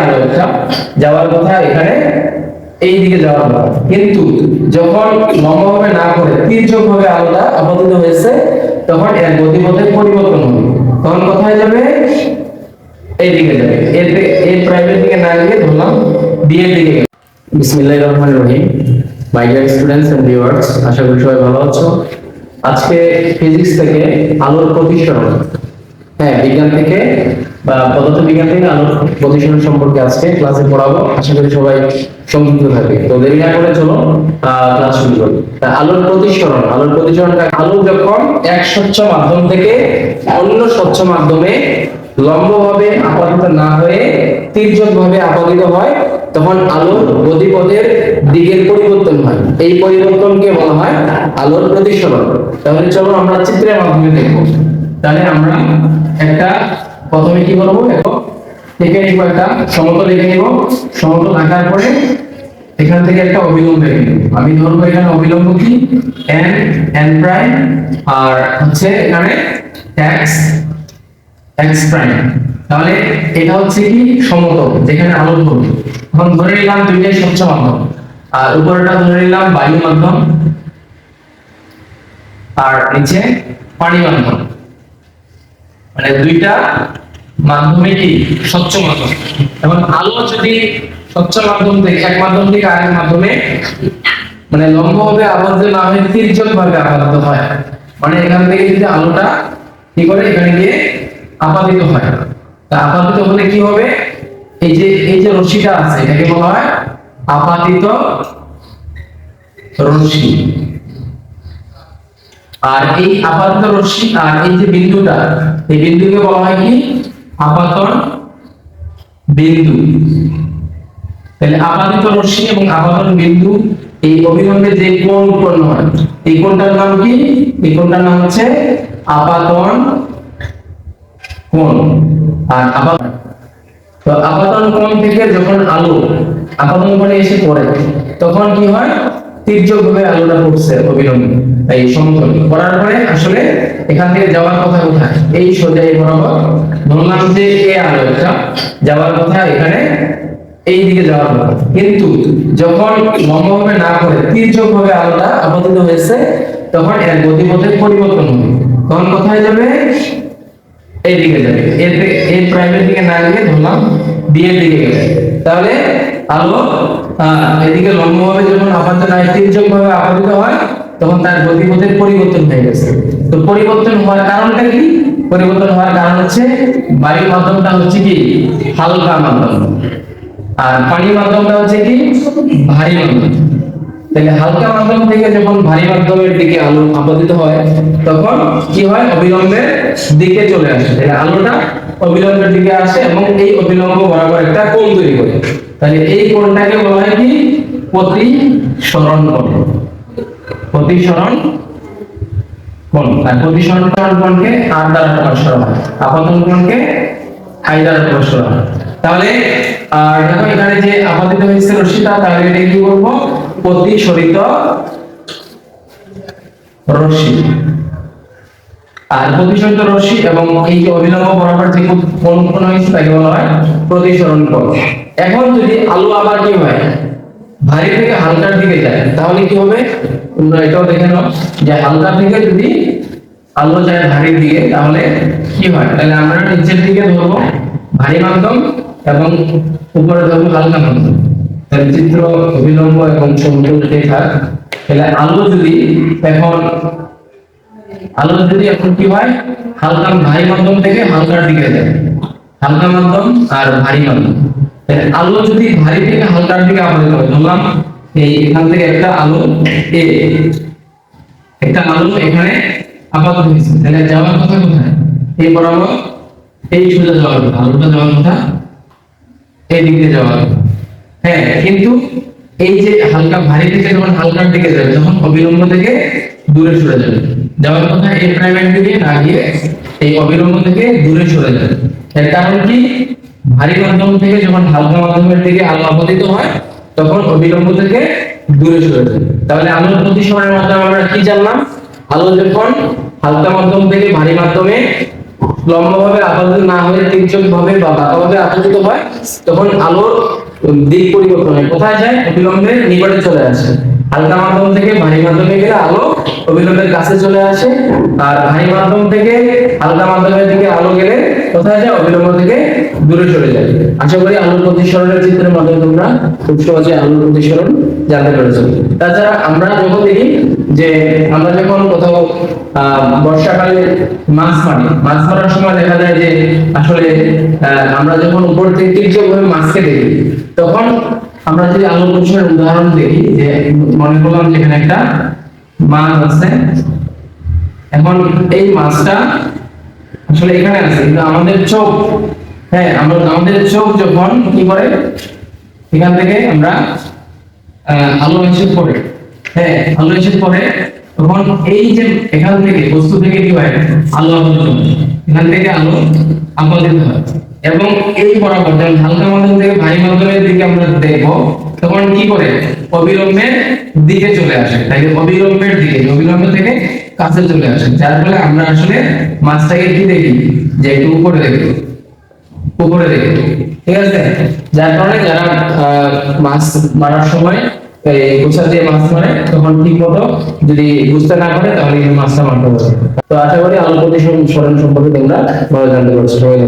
আলো একটা। যাওয়ার কথা এখানে এই দিকে যাওয়ার কথা। কিন্তু যখন লম্বভাবে না করে তির্যক ভাবে আলোটা আপতিত হয়েছে, তখন এর গতিপথের পরিবর্তন হবে। তখন কোথায় যাবে? এই দিকে যাবে। এর এই প্রাইভেট দিকে না গিয়ে ধরলাম বি এর দিকে। বিসমিল্লাহির রহমানির রহিম। My dear students and viewers আশা করি সবাই ভালো আছো। আজকে ফিজিক্স থেকে আলোর প্রতিসরণ হ্যাঁ বিজ্ঞান থেকে বা থেকে আলোর প্রতিসরণ সম্পর্কে আজকে ক্লাসে পড়াবো। আশা করি সবাই সংযুক্ত তো দেরি না করে চলো ক্লাস শুরু করি। আলোর প্রতিসরণ, আলোর আলো যখন এক স্বচ্ছ মাধ্যম থেকে অন্য স্বচ্ছ মাধ্যমে লম্বভাবে আপাতিত না হয়ে আপাতিত হয়, তখন আলোর গতিপথের দিকের পরিবর্তন হয়। এই পরিবর্তনকে বলা হয় আলোর প্রতিসরণ। তাহলে চলো আমরা চিত্রের মাধ্যমে দেখব। তাহলে আমরা একটা প্রথমে কি করব দেখো এঁকে নিব একটা, সমতল এঁকে নিব, সমতল আঁকার পরে এখান থেকে একটা অবিলম্ব এঁকে আমি ধরবো এখানে অবিলম্ব কি? এন n প্রাইম আর হচ্ছে এখানে x x প্রাইম তাহলে এটা হচ্ছে কি? সমতল, যেখানে আলো ধরবে এখন ধরে নিলাম দুইটাই স্বচ্ছ মাধ্যম, আর উপরটা ধরে নিলাম বায়ু মাধ্যম, আর নিচে পানি মাধ্যম। মানে দুইটা মাধ্যমে কি? স্বচ্ছ মাধ্যম। এবং আলো যদি স্বচ্ছ মাধ্যম থেকে এক মাধ্যম থেকে আরেক মাধ্যমে মানে লম্বভাবে আবদ্ধ না হয়ে তির্যক ভাবে আবদ্ধ হয় মানে এখান থেকে যদি আলোটা কি করে? এখানে গিয়ে আপাতিত হয়। তা আপাতিত হলে কি হবে? এই যে এই যে রশ্মিটা আছে, এটাকে বলা হয় আপাতিত রশ্মি। আর এই আপাতত রশ্মি, আর এই যে বিন্দুটা, এই বিন্দুকে বলা হয় কি? আপাতন বিন্দু। তাহলে আপাতিত রশ্মি এবং আপাতন বিন্দু, এই অভিলম্বে যে কোণ উৎপন্ন হয়, এই কোণটার নাম কি? এই কোণটার নাম হচ্ছে আপাতন কোণ। আর আপাতন তো আপাতন কোণ থেকে যখন আলো আপাতন কোণে এসে পড়ে, তখন কি হয়? তির্যক ভাবে আলোটা পড়ছে অবিলম্বে এই সমতলে পড়ার পরে আসলে এখান থেকে যাওয়ার কথা কোথায়? এই সোজা এই বরাবর ধরলাম যে এ যাওয়ার কথা এখানে এই দিকে যাওয়ার কথা। কিন্তু যখন লম্বভাবে না করে তির্যক ভাবে আলোটা আপতিত হয়েছে, তখন এর গতিপথের পরিবর্তন হবে। তখন কোথায় যাবে? এই দিকে যাবে এই প্রাইভেট দিকে না গিয়ে ধরলাম বি এর দিকে গেলে। তাহলে আলো এদিকে লম্বভাবে যখন আপাতত নাই তির্যক ভাবে আপতিত হয় তখন তার গতিপথের পরিবর্তন হয়ে গেছে। তো পরিবর্তন হওয়ার কারণটা কি? পরিবর্তন হওয়ার কারণ হচ্ছে বায়ু মাধ্যমটা হচ্ছে কি? হালকা মাধ্যম। আর পানি মাধ্যমটা হচ্ছে কি? ভারী মাধ্যম। তাহলে হালকা মাধ্যম থেকে যখন ভারী মাধ্যমের দিকে আলো আপতিত হয়, তখন কি হয়? অবিলম্বের দিকে চলে আসে। তাহলে আলোটা অবিলম্বের দিকে আসে এবং এই অবিলম্ব বরাবর একটা কোণ তৈরি করে। তাহলে এই কোণটাকে বলা হয় কি? প্রতিসরণ কোণ। প্রতিসরণ কোণ আর প্রতিসরণ কোণকে আর দ্বারা প্রকাশ করা হয় আপতন কোণকে আই দ্বারা প্রকাশ করা হয়। তাহলে দেখো এখানে যে আপাতিত হয়েছে রশ্মিটা তাহলে এটা কি করব? প্রতিসরিত রশ্মি। আর প্রতিসরিত রশ্মি এবং এই যে অবিলম্ব বরাবর যে কোণ উৎপন্ন হয়েছে, তাকে বলা হয় প্রতিসরণ কোণ। এখন যদি আলো আবার কি হয়? ভারী থেকে হালকার দিকে যায়, তাহলে কি হবে? তোমরা এটাও দেখে নাও, যে হালকা থেকে যদি আলো যায় ভারীর দিকে, তাহলে কি হয়? তাহলে আমরা নিচের দিকে ধরবো ভারী মাধ্যম এবং উপরে ধরবো হালকা মাধ্যম। তাহলে চিত্র অবিলম্ব এবং সমতল থাক, তাহলে আলো যদি এখন, আলো যদি এখন কি হয়? হালকা ভারী মাধ্যম থেকে হালকার দিকে যায়। হালকা মাধ্যম আর ভারী মাধ্যম। আলো যদি ভারী থেকে হালকার দিকে আপতিত হয়, ধরলাম এই এখান থেকে একটা আলো এ, একটা আলো এখানে আপাতত হয়েছে। তাহলে যাওয়ার কথা কোথায়? এই বরাবর এই সোজা যাওয়ার কথা, আলোটা যাওয়ার কথা, এই দিক যাওয়ার কথা। হ্যাঁ কিন্তু এই যে হালকা ভারী থেকে যখন হালকার দিকে যাবে, তখন অবিলম্ব থেকে দূরে সরে যাবে। যাওয়ার কথা এই প্রাইমের দিকে না গিয়ে এই অবিলম্ব থেকে দূরে সরে যাবে। এর কারণ কি? ভারী মাধ্যম থেকে যখন হালকা মাধ্যমের দিকে আলো আপতিত হয়, তখন অবিলম্ব থেকে দূরে সরে যায়। তাহলে আলোর প্রতিসরণের মাধ্যমে আমরা কি জানলাম? আলো যখন হালকা মাধ্যম থেকে ভারী মাধ্যমে লম্বভাবে আপাতত না হয়ে তির্যক ভাবে বা বাঁকাভাবে আপতিত হয়, তখন আলোর দিক পরিবর্তন হয়। কোথায় যায়? অবিলম্বে নিকটে চলে আসে। হালকা মাধ্যম থেকে ভারী মাধ্যমে গেলে আলো অবিলম্বের কাছে চলে আসে। আর ভারী মাধ্যম থেকে হালকা মাধ্যমের দিকে আলো গেলে কোথায় যায়? অবিলম্ব থেকে দূরে চলে যায়। আশা করি আলোর প্রতিসরণের চিত্রের মাধ্যমে তোমরা খুব সহজে আলোর প্রতিসরণ জানতে পেরেছ। তাছাড়া আমরা যখন দেখি যে আমরা যখন কোথাও বর্ষাকালে মাছ মারি, মাছ মারার সময় দেখা যায় যে আসলে আমরা যখন উপর থেকে তীর্যকভাবে মাছকে দেখি, তখন আমরা যদি আলোর প্রতিসরণের উদাহরণ দেখি, যে মনে করলাম যে এখানে একটা মাছ আছে। এখন এই মাছটা আসলে এখানে আছে, কিন্তু আমাদের চোখ হ্যাঁ আমরা আমাদের চোখ যখন কি করে? এখান থেকে আমরা আলো এসে পড়ে। হ্যাঁ আলো এসে পড়ে, তখন এই যে এখান থেকে, বস্তু থেকে কি হয়? আলো হয়। এখান থেকে আলো আপতিত হয়। এবং এই বরাবর হালকা মাধ্যম থেকে ভারী মাধ্যমের দিকে আমরা দেখব, তখন কি করে? অবিলম্বের দিকে চলে আসে। তাই অবিলম্বের দিকে, অবিলম্ব থেকে কাছে চলে আসে। যার ফলে আমরা আসলে মাছটাকে কি দেখি? যে একটু উপরে দেখি। উপরে দেখে। ঠিক আছে? যার কারণে যারা মাছ মারার সময়, এই গোছা দিয়ে মাছ মারে তখন ঠিক মতো যদি বুঝতে না পারে, তাহলে মাছটা মারতে পারবে তো আশা করি আলো প্রতিসরণ সম্পর্কে তোমরা ভালো জানতে পারছ। সবাই।